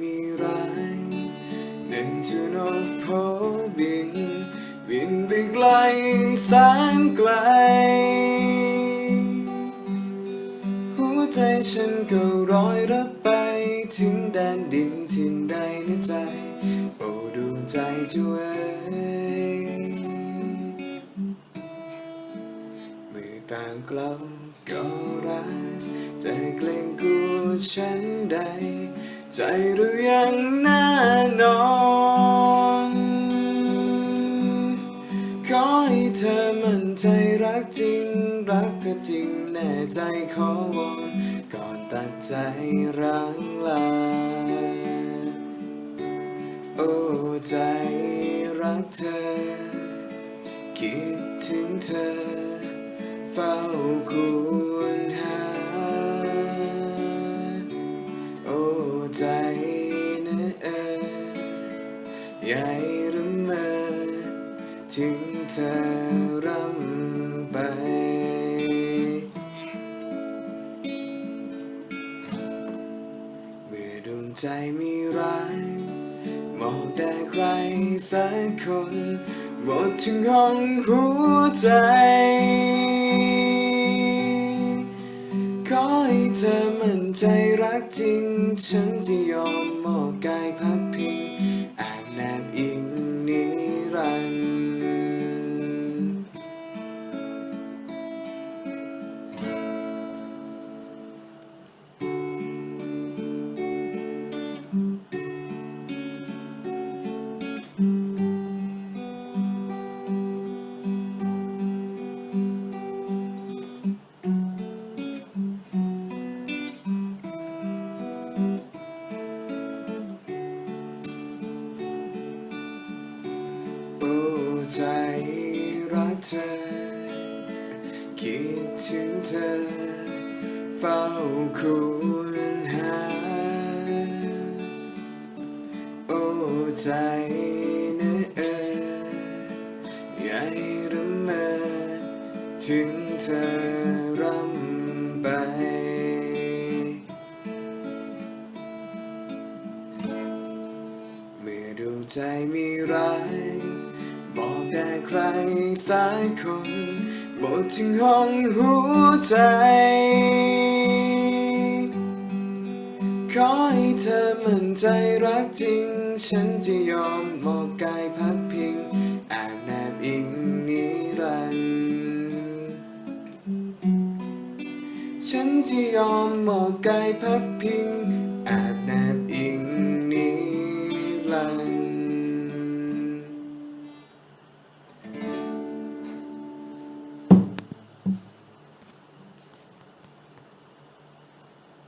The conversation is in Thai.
มีร้ายหนึ่งจะนกโพบิน บินไปไกลแสนไกล หัวใจฉันก็ร้อยรับไป ถึงแดนดินทินใดในใจ โอ้ดวงใจเจ้าเอ๋ยมือต่างเกลาก็รักแต่เกรงกลัวฉันใด ใจหรือยังแน่นอนขอให้เธอมั่นใจรักจริง รักเธอจริงแน่ใจขอวอนก่อนตัดใจร้างลา โอ้ใจรักเธอ คิดถึงเธอ เฝ้าค ใหญ่หรือมอถึงเธอรำไป เมื่อดวงใจมีร้ายมองได้ใครสักคนหมดถึงห้องหัวใจ ขอให้เธอมั่นใจรักจริง ฉันจะยอมมอบกายพัก ใจรักเธอ คิดถึงเธอ เฝ้าควรหา โอ้ใจนะเออใหญ่ระเมอถึงเธอรำไป เมื่อดวงใจมีร้าย บอกได้ใครสักคนหมดถึงห้องหัวใจ ขอให้เธอมั่นใจรักจริง ฉันจะยอมมอบกายพักพิงแอาบน้ำอิงนิรันดร์ฉันจะยอมมอบกายพักพิงแอาบน้ำ